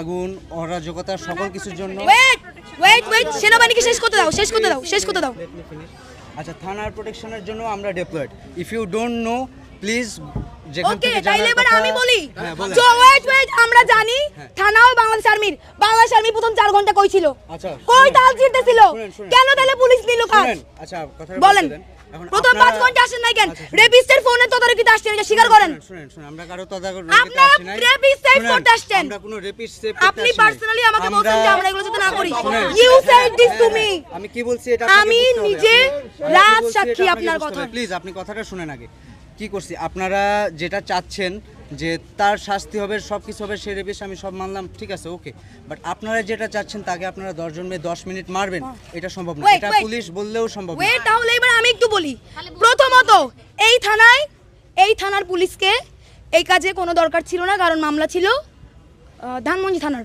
আগুন অরাজকতা সকল কিছুর জন্য ওয়েট ওয়েট ওয়েট সেনাবাহিনীকে শেষ করতে দাও শেষ করতে দাও শেষ করতে দাও। আচ্ছা থানার প্রোটেকশনের জন্য আমরা deployed if you don't know please okay তাইলে এবার আমি বলি। তো ওয়েট ওয়েট আমরা জানি হ্যাঁ। থানাও বাংলাদেশ আর্মির বাংলাদেশ আর্মি প্রথম চার ঘণ্টা কই ছিল? আচ্ছা কই। তাল শুনেন। কেন তাহলে পুলিশ নিল কাজ? আচ্ছা কথা বলেন। প্রথম পাঁচ ঘণ্টা আসেন নাই কেন? আচ্ছা। রেপিস্টের ফোনে তদারকিতে আসছেন এটা স্বীকার করেন। শুনেন শুনেন আমরা কারও আপনারা সেভ করতে আসছেন। আমরা কোনো রেপিস্ট সেভ আপনি পার্সোনালি আমাকে বলছেন যে আমরা এগুলো যাতে না করি। You said this to me আমি কি বলছি এটা আমি নিজে রাত সাক্ষী আপনার কথা। প্লিজ আপনি কথাটা শুনেন আগে। কি করছি? আপনারা যেটা চাচ্ছেন যে তার শাস্তি হবে সব কিছু হবে সে রেপিস আমি সব মানলাম ঠিক আছে ওকে। বাট আপনারা যেটা চাচ্ছেন তাকে আপনারা দশজন মেয়ে দশ মিনিট মারবেন এটা সম্ভব না। এটা পুলিশ বললেও সম্ভব না। তাহলে এবার আমি একটু বলি। প্রথমত এই থানায় এই থানার পুলিশকে এই কাজে কোনো দরকার ছিল না কারণ মামলা ছিল ধানমন্ডি থানার।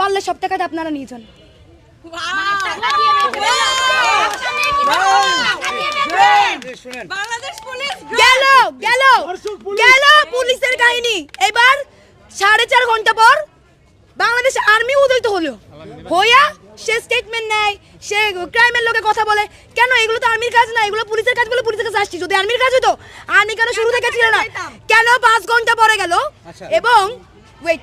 পারলে সব টাকাটা আপনারা নিয়ে যান। টাকা দিয়ে গেল গেল গেল পুলিশের কাহিনী। এবার সাড়ে চার ঘণ্টা পর বাংলাদেশ আর্মি উদয়িত হলো। হইয়া সে স্টেটমেন্ট নেয় সে ক্রাইমের লোকে কথা বলে কেন এগুলো তো আর্মির কাজ না? এগুলো পুলিশের কাজ বলে পুলিশের কাছে আসছি। যদি আর্মির কাজ হতো আর্মি কেন শুরু থেকে ছিল না? কেন পাঁচ ঘণ্টা পরে গেল? আচ্ছা। এবং wait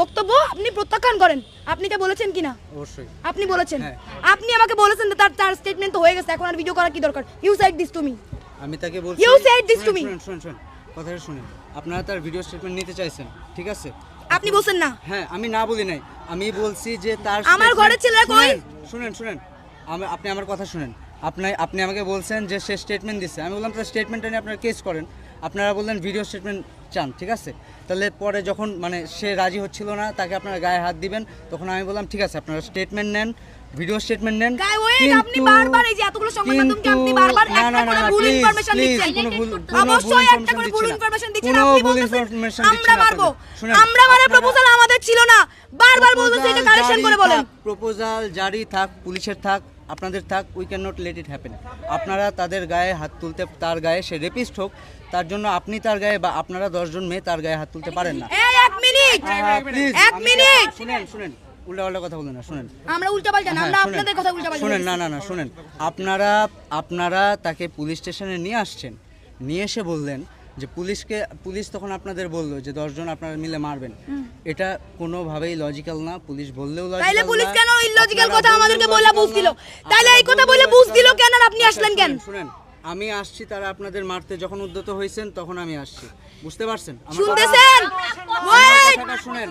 বক্তব্য আপনি প্রত্যাখ্যান করেন। আপনি এটা বলেছেন কিনা? অবশ্যই। আপনি বলেছেন। হ্যাঁ। আপনি আমাকে বলেছেন যে তার তার স্টেটমেন্ট তো হয়ে গেছে এখন আর ভিডিও করার কি দরকার? You said this to me আমি তাকে বলছি this to শুনেন, me. শুনেন শুনেন শুনেন কথাটা শুনেন। আপনারা তার ভিডিও স্টেটমেন্ট নিতে চাইছেন ঠিক আছে? আপনি বলছেন না। হ্যাঁ আমি না বলি নাই। আমি বলছি যে তার আমার ঘরের ছেলেরা কই? শুনেন, শুনেন আপনি আমার কথা শুনেন। আপনি আপনি আমাকে বলছেন যে সে স্টেটমেন্ট দিচ্ছে আমি বললাম তার স্টেটমেন্টটা নিয়ে আপনারা কেস করেন। আপনারা বললেন ভিডিও স্টেটমেন্ট চান ঠিক আছে? তাহলে পরে যখন মানে সে রাজি হচ্ছিল না তাকে আপনারা গায়ে হাত দিবেন তখন আমি বললাম ঠিক আছে আপনারা স্টেটমেন্ট নেন ভিডিও স্টেটমেন্ট নেন। আপনি বারবার এই যে এতগুলো সংবাদ মাধ্যমকে আপনি বারবার একটা করে ভুল দিচ্ছেন। ভুল অবশ্যই একটা করে ভুল ইনফরমেশন দিচ্ছেন। আপনি আমরা মারবো। আমরা মানে প্রপোজাল আমাদের ছিল না। বারবার বলতেছে এটা কারেকশন করে বলেন। প্রপোজাল জারি থাক পুলিশের থাক আপনাদের থাক we can not let it happen আপনারা তাদের গায়ে হাত তুলতে তার গায়ে সে রেপিস্ট হোক তার জন্য আপনি তার গায়ে বা আপনারা দশজন মেয়ে তার গায়ে হাত তুলতে পারেন না। এক মিনিট! প্লিজ এক মিনিট! শুনেন শুনেন উল্টাপাল্টা কথা বলেন না শুনেন। আমরা উল্টা না হ্যাঁ, আমরা শুনেন। আপনাদের কথা উল্টা শুনেন না না না শুনেন। আপনারা আপনারা তাকে পুলিশ স্টেশনে নিয়ে আসছেন। নিয়ে এসে বললেন যে পুলিশকে পুলিশ তখন আপনাদের বলল যে দশজন আপনারা মিলে মারবেন। এটা কোনোভাবেই লজিক্যাল না পুলিশ বললেও তাইলে পুলিশ কেন ইলজিক্যাল কথা আমাদেরকে বলে বুঝ দিল তাইলে এই কথা বলে বুঝ দিল কেন আর আপনি আসলেন কেন? শুনেন আমি আসছি তারা আপনাদের মারতে যখন উদ্যত হয়েছেন তখন আমি আসছি। বুঝতে পারছেন? শুনতেছেন? শুনেন।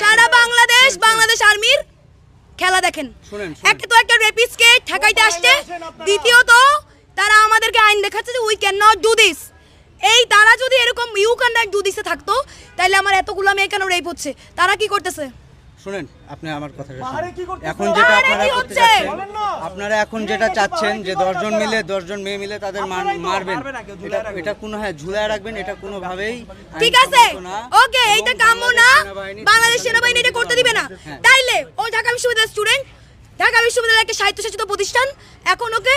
সারা বাংলাদেশ বাংলাদেশ আর্মির খেলা দেখেন। একটা তো একটা রেপিস্টকে ঠেকাইতে আসছে। দ্বিতীয়ত তারা আমাদেরকে আইন দেখাচ্ছে যে we can not do this এই তারা যদি এরকম ইউ কন্ডাক্ট দুদিসে থাকতো তাহলে আমার এতগুলো মেয়ে কেন রেপ হচ্ছে? তারা কি করতেছে? শুনেন আপনি আমার কথাটা পাহাড়ে কি শুনুন। করতেছে? এখন যেটা আপনারা করতে চাচ্ছেন বলেন না। আপনারা এখন যেটা চাচ্ছেন যে দশজন মিলে দশজন মেয়ে মিলে তাদের মারবেন। এটা কোনো হ্যাঁ ঝুলায় রাখবেন এটা কোনোভাবেই ঠিক আছে। ওকে এইটা কাম্য না। বাংলাদেশ সেনাবাহিনী- এটা করতে দিবে না। হ্যাঁ। তাইলে ও ঢাকা বিশ্ববিদ্যালয়ের স্টুডেন্ট ঢাকা বিশ্ববিদ্যালয় একটা স্বায়ত্তশাসিত প্রতিষ্ঠান এখন ওকে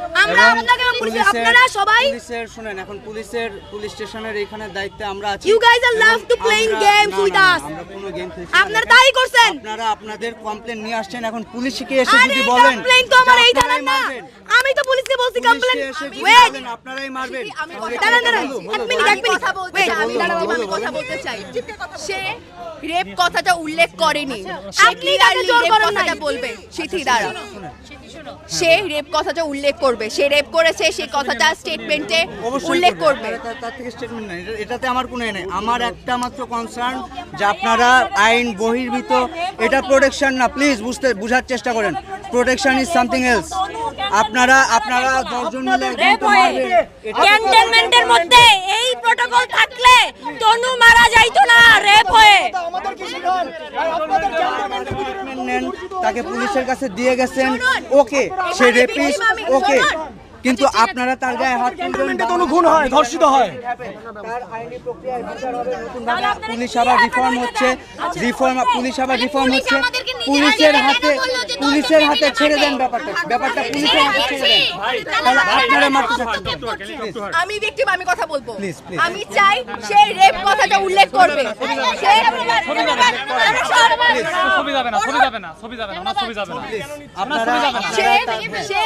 আমরা পুলিশ- আপনারা সবাই- পুলিশের শুনেন এখন পুলিশের পুলিশ স্টেশনের এখানে দায়িত্বে আমরা আছি। To playing আমরা- games না, না, with না, us. আমরা কোনো গেম খেলছি আপনারা তাই করছেন। আপনারা আপনাদের কমপ্লেন নিয়ে আসছেন এখন পুলিশকে এসে যদি বলেন কমপ্লেইন তো আমার এই থানার না। আমি তো পুলিশকে বলছি কমপ্লেন ওয়েট আপনারাই মারবেন। আমি কথা- দাঁড়ান দাঁড়ান এক মিনিট এক মিনিট কথা বলতে আমি দাঁড়াও, আমি কথা বলতে চাই। সে রেপ কথাটা উল্লেখ করেনি। সে আপনি তাকে জোর করেন বলবে সিথি দাঁড়া সে রেপ কথাটা উল্লেখ করবে সে রেপ করেছে সেই কথাটা স্টেটমেন্টে উল্লেখ করবে। তার- থেকে স্টেটমেন্ট নাই। এটাতে আমার কোনো এ নেই। আমার একটা মাত্র কনসার্ন যে আপনারা আইন বহির্ভূত এটা প্রোটেকশন না প্লিজ বুঝতে বুঝার চেষ্টা করেন। প্রোটেকশন ইজ সামথিং এলস আপনারা আপনারা দশজন মিলে ক্যান্টনমেন্টের মধ্যে এই প্রোটোকল থাকলে তনু মারা যাইতো না রেপ হয়ে। তাকে পুলিশের কাছে দিয়ে গেছেন। ওকে সে রেপিস ওকে। কিন্তু আপনারা তার গায়ে হাত তুলবেন ক্যান্টনমেন্টে কোনো খুন হয় ধর্ষিত হয়। তার আইনি প্রক্রিয়ায় বিচার হবে নতুনভাবে পুলিশ আবার রিফর্ম হচ্ছে। রিফর্ম পুলিশ আবার রিফর্ম হচ্ছে। পুলিশের হাতে পুলিশের হাতে ছেড়ে দেন ব্যাপারটা। ব্যাপারটা পুলিশের হাতে ছেড়ে দেন। তাহলে আপনারা মারতে চাচ্ছেন আমি ভিকটিম আমি কথা বলব. আমি চাই সে রেপ কথাটা উল্লেখ করবে। সে ছবি যাবে না ছবি যাবে না। ছবি যাবে না ছবি যাবে না আপনারা ছবি যাবে না। সে সে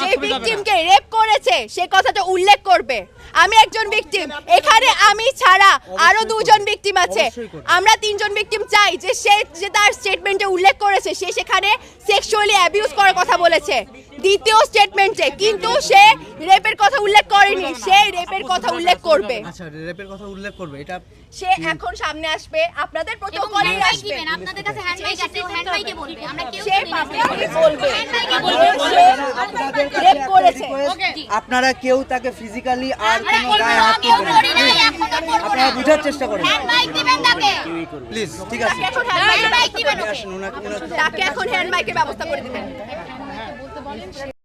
যে ভিকটিমকে রেপ করেছে সে কথাটা উল্লেখ করবে। আমি একজন ভিকটিম এখানে আমি ছাড়া আরও দুজন ভিকটিম আছে। আমরা তিনজন ভিকটিম চাই। যে সে যে তার স্টেটমেন্টে উল্লেখ করেছে সে সেখানে সেক্সুয়ালি অ্যাবিউজ করার কথা বলেছে। দ্বিতীয় স্টেটমেন্টে কিন্তু সে রেপের কথা উল্লেখ করেনি সে রেপের কথা উল্লেখ করবে। আচ্ছা রেপের কথা উল্লেখ করবে এটা সে এখন সামনে আসবে আপনাদের প্রোটোকলে আসবে। আপনাদের কাছে হ্যান্ড আছে হ্যান্ড বলবে আমরা কেউ সে পাবলিকলি বলবে হ্যান্ড মাইকে বলবে। আপনাদের কাছে রেপ করেছে। আপনারা কেউ তাকে ফিজিক্যালি আর কোনো গায়ে হাত করব আপনারা বুঝার চেষ্টা করেন। হ্যান্ড মাইক দিবেন তাকে। প্লিজ ঠিক আছে। এখন হ্যান্ড হ্যান্ড মাইক দিবেন। তাকে এখন হ্যান্ড মাইকের ব্যবস্থা করে দিবেন। Didn't she